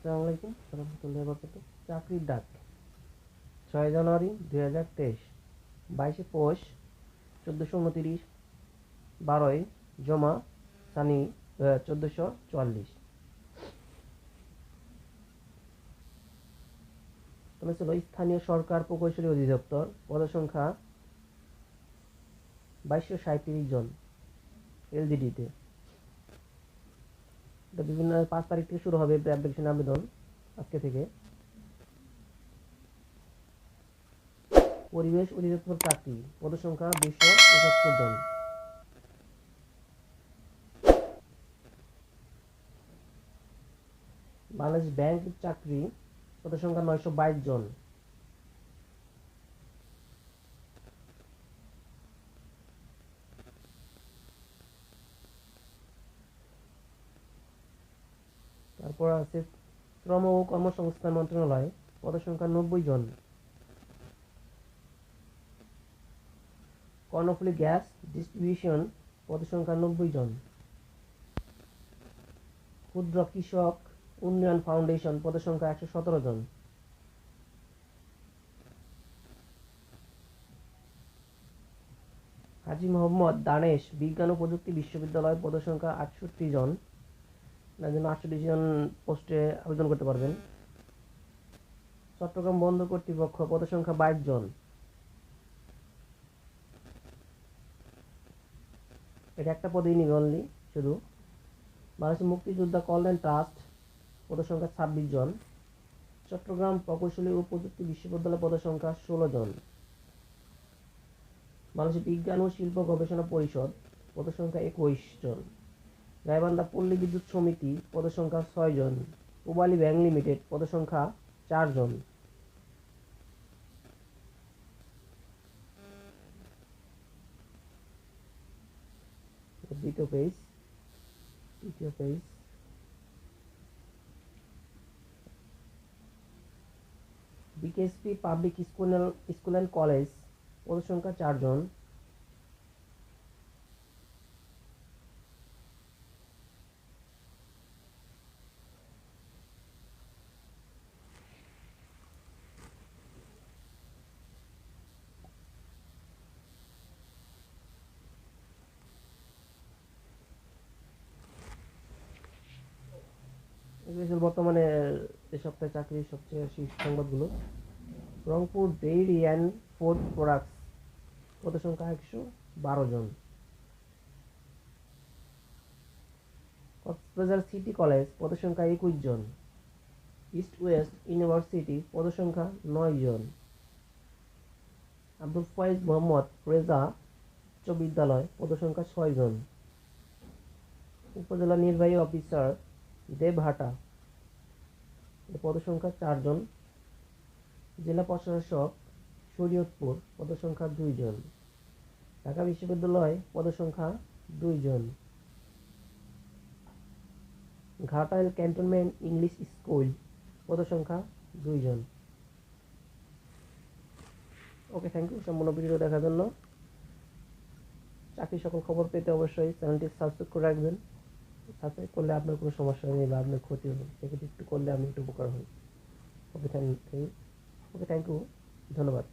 আসসালামু রহমতুল্লাহ বরকত চাকরির ডাক। ছয় জানুয়ারি দুই হাজার তেইশ, বাইশে পৌষ, চোদ্দোশো উনতিরিশ, বারোই জমা সানি চোদ্দোশো চুয়াল্লিশ। তোমার ছিল স্থানীয় সরকার প্রকৌশলী অধিদপ্তর, পদসংখ্যা বাইশশো সাঁত্রিশ জন, এলজিডিতে। এটা বিভিন্ন পাঁচ তারিখ থেকে শুরু হবে অ্যাপ্লিকেশন আবেদন আজকে থেকে। পরিবেশ অধিদপ্তর চাকরি পদসংখ্যা দুইশো পঁচাত্তর জন। বাংলাদেশ ব্যাংক চাকরি, পদসংখ্যা নয়শো বাইশ জন। তারপর আছে। শ্রম ও কর্মসংস্থান মন্ত্রণালয়, পদসংখ্যা নব্বই জন। কর্ণফুলী গ্যাস ডিস্ট্রিবিউশন, পদসংখ্যা নব্বই জন। ক্ষুদ্র কৃষক উন্নয়ন ফাউন্ডেশন, পদসংখ্যা একশো সতেরো জন। হাজি মোহাম্মদ দানেশ, বিজ্ঞান ও প্রযুক্তি বিশ্ববিদ্যালয়, পদসংখ্যা আটষট্টি জন। তার জন্য আটষট্টি জন পোস্টে আবেদন করতে পারবেন। চট্টগ্রাম বন্দর কর্তৃপক্ষ পদসংখ্যা বাইশ জন। এটা একটা পদেই নিবে অনলি শুধু। বাংলাদেশ মুক্তিযোদ্ধা কল্যাণ ট্রাস্ট পদসংখ্যা ছাব্বিশ জন। চট্টগ্রাম প্রকৌশলী ও প্রযুক্তি বিশ্ববিদ্যালয় পদসংখ্যা ষোলো জন। বাংলাদেশ বিজ্ঞান ও শিল্প গবেষণা পরিষদ পদসংখ্যা একুশ জন। গাইবান্ধা পল্লী বিদ্যুৎ সমিতি পদসংখ্যা ছয় জন। পুবালি ব্যাংক লিমিটেড পদসংখ্যা চার জন। দ্বিতীয় পেজ। তৃতীয় page. BKSP public school school and college পদসংখ্যা চারজন ছিল বর্তমানে এ সপ্তাহে চাকরির সবচেয়ে শীর্ষ সংবাদগুলো। Rangpur dairy and food products কত সংখ্যা একশো বারো জন। কক্সবাজার সিটি কলেজ, পদসংখ্যা একুশ জন। ইস্ট ওয়েস্ট ইউনিভার্সিটি, পদসংখ্যা নয় জন। আব্দুল ফয়েজ মোহাম্মদ রেজা উচ্চ বিদ্যালয়, পদসংখ্যা ছয় জন। উপজেলা নির্বাহী অফিসার দেবহাটা পদসংখ্যা চারজন জেলা প্রশাসক শরীয়তপুর, পদসংখ্যা দুইজন ঢাকা বিশ্ববিদ্যালয়, পদসংখ্যা দুইজন ঘাটাইল ক্যান্টনমেন্ট ইংলিশ স্কুল, পদসংখ্যা দুইজন ওকে, থ্যাংক ইউ সম্পূর্ণ ভিডিও দেখার জন্য। চাকরি সকল খবর পেতে অবশ্যই চ্যানেলটি সাবস্ক্রাইব করে রাখবেন। সাবস্ক্রাইব করলে আপনার কোনো সমস্যা নেই বা আপনার ক্ষতি হবে সেক্ষেত্রে একটু করলে আমি একটু উপকার হই okay thank you okay thank you ধন্যবাদ।